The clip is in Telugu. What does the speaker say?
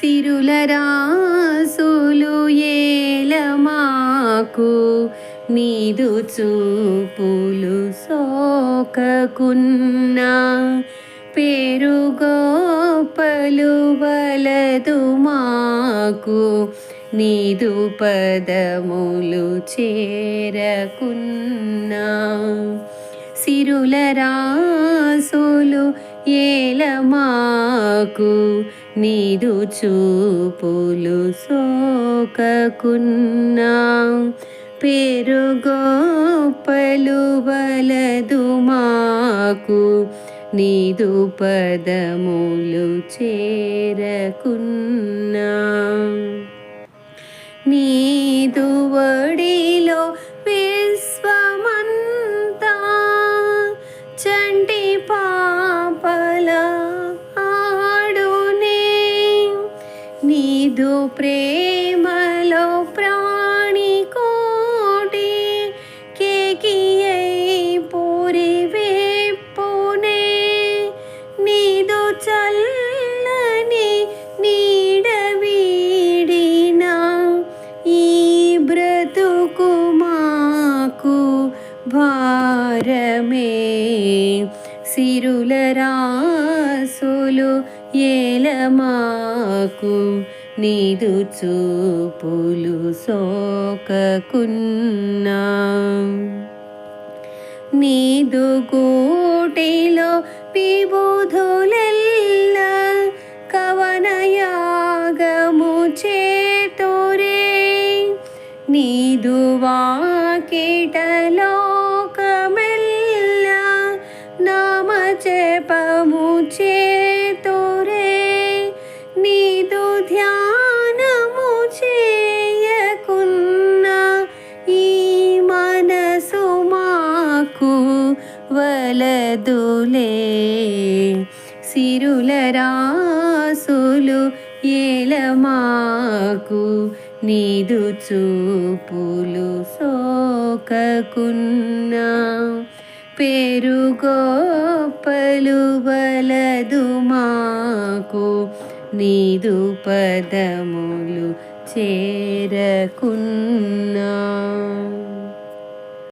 సిరుల రాసులు ఏలమాకు నీదు చూపులు సోకకున్నా పేరు గోపలు వలదు మాకు నీదు పదములు చేరకున్నా. సిరుల రాసులు ఏలమాకు నీదు చూపులు సోకకున్నా. పేరు గోపలు వలదు మాకు నీదు పదములు చేరకున్నా. నీదు ప్రేమలో ప్రాణి కోటి కేకియై పూరి వేపునే. నీదు చల్లని నీడ వీడిన ఈ బ్రతుకు మాకు భారమే. సిరుల రాసులు ఏలమాకు నీదు చూపులు సోకకున్నా. నీదు గూటిలో విబుధులెల్ల కవనయాగము చేతోరే. నీదు వాకిట వలదులే. సిరుల రాసులు ఏలమాకు నీదు చూపులు సోకకున్నా పేరు గోపలు వలదు మాకు నీదు పదములు చేరకున్నా.